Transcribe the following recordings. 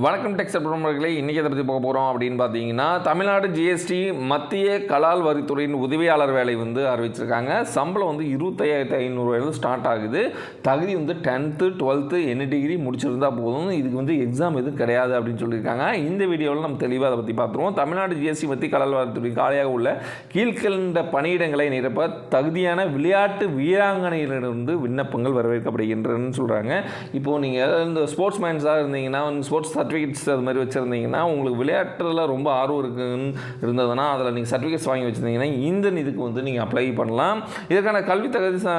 வணக்கம் டெக்ஸ் பிரமுகர்களே இன்றைக்கி எதை பற்றி போக போகிறோம் அப்படின்னு பார்த்தீங்கன்னா தமிழ்நாடு ஜிஎஸ்டி மத்திய கலால் வரித்துறையின் உதவியாளர் வேலை வந்து அறிவிச்சிருக்காங்க. சம்பளம் வந்து இருபத்தையாயிரத்தி ஐநூறுவாயிலிருந்து ஸ்டார்ட் ஆகுது. தகுதி வந்து டென்த்து டுவெல்த்து என்ன டிகிரி முடிச்சிருந்தா போதும். இதுக்கு வந்து எக்ஸாம் எதுவும் கிடையாது அப்படின்னு சொல்லியிருக்காங்க. இந்த வீடியோவில் நம்ம தெளிவாக அதை பற்றி பார்த்துருவோம். தமிழ்நாடு ஜிஎஸ்டி மத்திய கலால் வரித்துறை காலியாக உள்ள கீழ்கண்ட பணியிடங்களை நிரப்ப தகுதியான விளையாட்டு வீராங்கனையிலிருந்து விண்ணப்பங்கள் வரவேற்கப்படுகின்றன சொல்கிறாங்க இப்போது நீங்கள் இந்த ஸ்போர்ட்ஸ் மேன்ஸாக இருந்தீங்கன்னா ஸ்போர்ட்ஸ் சர்டிஃபிகேட்ஸ் அது மாதிரி வச்சுருந்தீங்கன்னா உங்களுக்கு விளையாட்டில் ரொம்ப ஆர்வம் இருக்குன்னு இருந்ததுன்னா அதில் நீங்கள் சர்டிஃபிகேட்ஸ் வாங்கி வச்சுருந்தீங்கன்னா இந்த இதுக்கு வந்து நீங்கள் அப்ளை பண்ணலாம். இதற்கான கல்வி தகுதி ச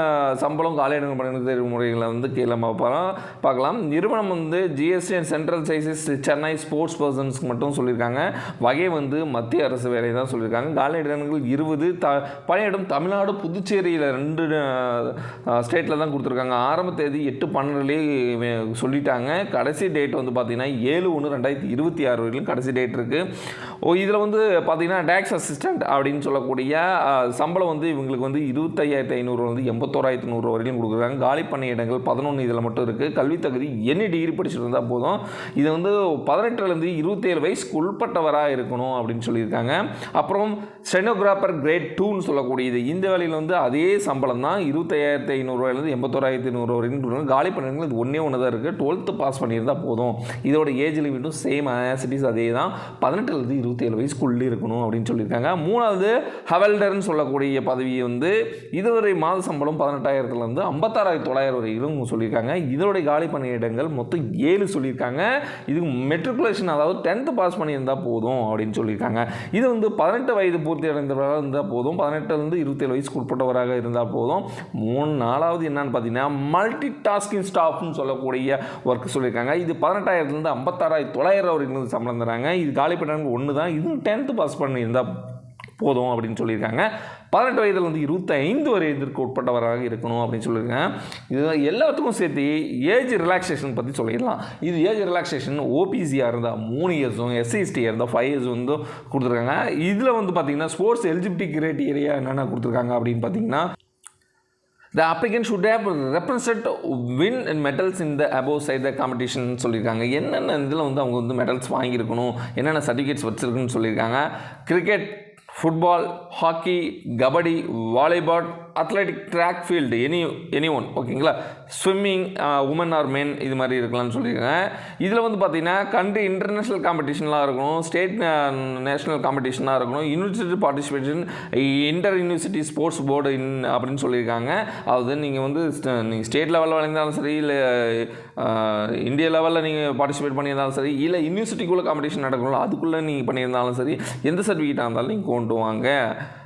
சம்பளம் காலையிடங்கள் பணியிட தேர்வு முறைகளை வந்து கீழே பார்க்கலாம் பார்க்கலாம். நிறுவனம் வந்து GST and central excises Chennai sports பர்சன்ஸ்க்கு மட்டும் சொல்லியிருக்காங்க. வகை வந்து மத்திய அரசு வேலை தான் சொல்லியிருக்காங்க. காலியிடங்கள் இருபது த பணியிடம் தமிழ்நாடு புதுச்சேரியில் ரெண்டு ஸ்டேட்டில் தான் கொடுத்துருக்காங்க. ஆரம்ப தேதி எட்டு பன்னெண்டுலேயே சொல்லிட்டாங்க. கடைசி டேட் வந்து பார்த்திங்கன்னா ஏழு ஒன்று ரெண்டாயிரத்தி இருபத்தி ஆறு வரையிலும் கடைசி டேட் இருக்குது ஓ இதில் வந்து பார்த்தீங்கன்னா டேக்ஸ் அசிஸ்டண்ட் அப்படின்னு சொல்லக்கூடிய சம்பளம் வந்து இவங்களுக்கு வந்து இருபத்தையாயிரத்தி ஐநூறுலேருந்து வந்து எண்பத்தோராயிரத்தி நூறுரூவா வரையிலும் கொடுக்குறாங்க. காலி பணியிடங்கள் பதினொன்று இதில் மட்டும் இருக்குது கல்வி தகுதி என்ன டிகிரி படிச்சிருந்தா போதும். இது வந்து பதினெட்டுலேருந்து இருபத்தேழு வயசுக்கு உள்பட்டவராக இருக்கணும் அப்படின்னு சொல்லியிருக்காங்க. அப்புறம் ஸ்டெனோகிராஃபர் கிரேட் டூன்னு சொல்லக்கூடியது. இந்த வேலையில் வந்து அதே சம்பளம் தான் இருபத்தையாயிரத்தி ஐநூறுரூவாயிலேருந்து எண்பத்தோராயிரத்தி நூறுரூவா வரைக்கும் கொடுக்குறாங்க. காலி பணியிடங்கள் இது ஒன்றே ஒன்று தான் இருக்குது டுவெல்த்து பாஸ் பண்ணியிருந்தால் போதும். இதோட ஏஜ் லிமிட்டும் சேம் ஆசிட்டிஸ் அதே தான் பதினெட்டுலேருந்து இருபத்தேழு வயசுக்குள்ளே இருக்கணும் அப்படின்னு சொல்லியிருக்காங்க. மூணாவது ஹவல்டர்னு சொல்லக்கூடிய பதவி வந்து இதுவரை மாத சம்பளம் பதினெட்டாயிரத்துலேருந்து ஐம்பத்தாறாயிரத்தி தொள்ளாயிரம் வரையிலும் சொல்லியிருக்காங்க. இதனுடைய காலி பணியிடங்கள் மொத்தம் ஏழு சொல்லியிருக்காங்க. இது மெட்ரிகுலேஷன் அதாவது டென்த்து பாஸ் பண்ணியிருந்தால் போதும் அப்படின்னு சொல்லியிருக்காங்க. இது வந்து பதினெட்டு வயது பூர்த்தி அடைந்தவராக இருந்தால் போதும். பதினெட்டுலேருந்து இருபத்தேழு வயசுக்கு உட்பட்டவராக இருந்தால் போதும். மூணு நாலாவது என்னன்னு பார்த்தீங்கன்னா மல்டி டாஸ்கிங் ஸ்டாஃப்னு சொல்லக்கூடிய ஒர்க் சொல்லியிருக்காங்க. இது பதினெட்டாயிரத்துலேருந்து ஐம்பத்தாறாயிரத்தி தொள்ளாயிரம் வரைக்கும் சம்பளம் தராங்க இது காலி பண்ணுறாங்க ஒன்று தான் இதுவும் டென்த்து பாஸ் பண்ணியிருந்தால் போதும் அப்படின்னு சொல்லியிருக்காங்க. பதினெட்டு வயதில் வந்து இருபத்தைந்து வயதிற்கு உட்பட்டவராக இருக்கணும் அப்படின்னு சொல்லியிருக்காங்க. இது எல்லாத்துக்கும் சேர்த்து ஏஜ் ரிலாக்ஸேஷன் பற்றி சொல்லிடலாம். இது ஏஜ் ரிலாக்ஸேஷன் ஓபிசியாக இருந்தால் மூணு இயர்ஸும் எஸ்சிஎஸ்டியாக இருந்தால் ஃபைவ் இயர்ஸ் வந்து கொடுத்துருக்காங்க. இதில் வந்து பார்த்தீங்கன்னா ஸ்போர்ட்ஸ் எலிஜிபிலிட்டி கிரைட்டீரியா என்னென்ன கொடுத்துருக்காங்க அப்படின்னு பார்த்தீங்கன்னா The applicant should have represented win and medals in the above side the competition சொல்லியிருக்காங்க. என்னென்ன இதில் வந்து அவங்க வந்து மெடல்ஸ் வாங்கியிருக்கணும்? என்னென்ன சர்டிஃபிகேட்ஸ் வச்சுருக்குன்னு சொல்லியிருக்காங்க. Cricket football hockey kabaddi volleyball athletic track field any any one ஓகேங்களா ஸ்விம்மிங் உமன் ஆர் மென் இது மாதிரி இருக்கலாம்னு சொல்லியிருக்காங்க. இதில் வந்து பார்த்தீங்கன்னா கண்ட்ரி இன்டர்நேஷ்னல் காம்படிஷன்லாம் இருக்கணும் ஸ்டேட் நேஷ்னல் காம்படிஷனாக இருக்கணும் university participation inter university sports board in அப்படின்னு சொல்லியிருக்காங்க. அதாவது நீங்கள் வந்து நீங்கள் ஸ்டேட் லெவலில் வளர்ந்தாலும் சரி இல்லை இந்திய லெவலில் நீங்கள் பார்ட்டிசிபேட் பண்ணியிருந்தாலும் சரி இல்லை யூனிவர்சிட்டிக்குள்ளே காம்படிஷன் நடக்கணும் அதுக்குள்ளே நீங்கள் பண்ணியிருந்தாலும் சரி எந்த சர்டிஃபிகேட்டாக இருந்தாலும் நீங்கள் கொண்டு வாங்க.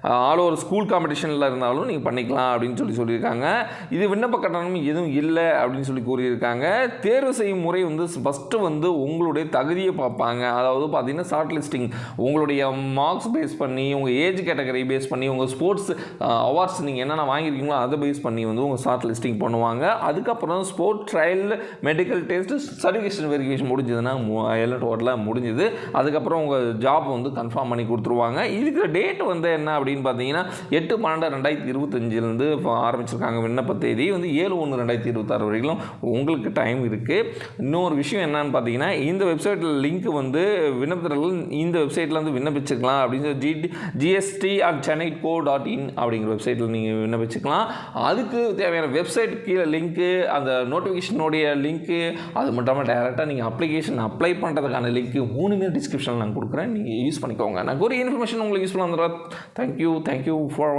ஆல் ஓவர் ஸ்கூல் காம்படிஷனில் இருந்தாலும் நீங்கள் பண்ணிக்கலாம் அப்படின்னு சொல்லி சொல்லியிருக்காங்க. இது விண்ணப்ப கட்டணம் எதுவும் இல்லை அப்படின்னு சொல்லி கூறியிருக்காங்க. தேர்வு செய்யும் முறை வந்து ஃபஸ்ட்டு வந்து உங்களுடைய தகுதியை பார்ப்பாங்க. அதாவது பார்த்தீங்கன்னா ஷார்ட் லிஸ்டிங் உங்களுடைய மார்க்ஸ் பேஸ் பண்ணி உங்கள் ஏஜ் கேட்டகரி பேஸ் பண்ணி உங்கள் ஸ்போர்ட்ஸ் அவார்ட்ஸ் நீங்கள் என்னென்ன வாங்கியிருக்கீங்களோ அதை பேஸ் பண்ணி வந்து உங்கள் ஷார்ட் லிஸ்டிங் பண்ணுவாங்க. அதுக்கப்புறம் sport trial medical test certification verification முடிஞ்சதுன்னா மு- எல்லாம் டோட்டலாக முடிஞ்சது. அதுக்கப்புறம் உங்கள் ஜாப் வந்து கன்ஃபார்ம் பண்ணி கொடுத்துருவாங்க. இதுக்கு டேட் வந்து என்ன அப்படின்னு பார்த்தீங்கன்னா எட்டு பன்னெண்டு ரெண்டாயிரத்தி இருபத்தஞ்சிலேருந்து ஆரம்பிச்சிருக்காங்க விண்ணப்ப தேதி. வந்து ஏழு ஒன்று ரெண்டாயிரத்தி இருபத்தாறு வரைக்கும் உங்களுக்கு டைம் இருக்குது இன்னொரு விஷயம் என்னன்னு பார்த்தீங்கன்னா இந்த வெப்சைட்டில் லிங்க் வந்து விண்ணப்பத்தில் இந்த வெப்சைட்டில் வந்து விண்ணப்பிச்சுக்கலாம் அப்படின்னு சொல்லி G GST at Chennai gov dot in அப்படிங்கிற வெப்சைட்டில் நீங்கள் விண்ணப்பிச்சுக்கலாம். அதுக்கு தேவையான வெப்சைட் கீழே லிங்க்கு அந்த நோட்டிஃபிகேஷனுடைய லிங்க்கு அது மட்டும் இல்லாமல் டேரெக்டாக நீங்கள் அப்ளிகேஷன் அப்ளை பண்ணுறதுக்கான லிங்க்கு மூணுமே டிஸ்கிரிப்ஷனில் நான் கொடுக்குறேன். நீங்கள் யூஸ் பண்ணிக்கோங்க. நான் ஒரு இன்ஃபர்மேஷன் உங்களுக்கு யூஸ்ஃபுல்லாக இருந்துடும் தேங்க்யூ தேங்க்யூ ஃபார்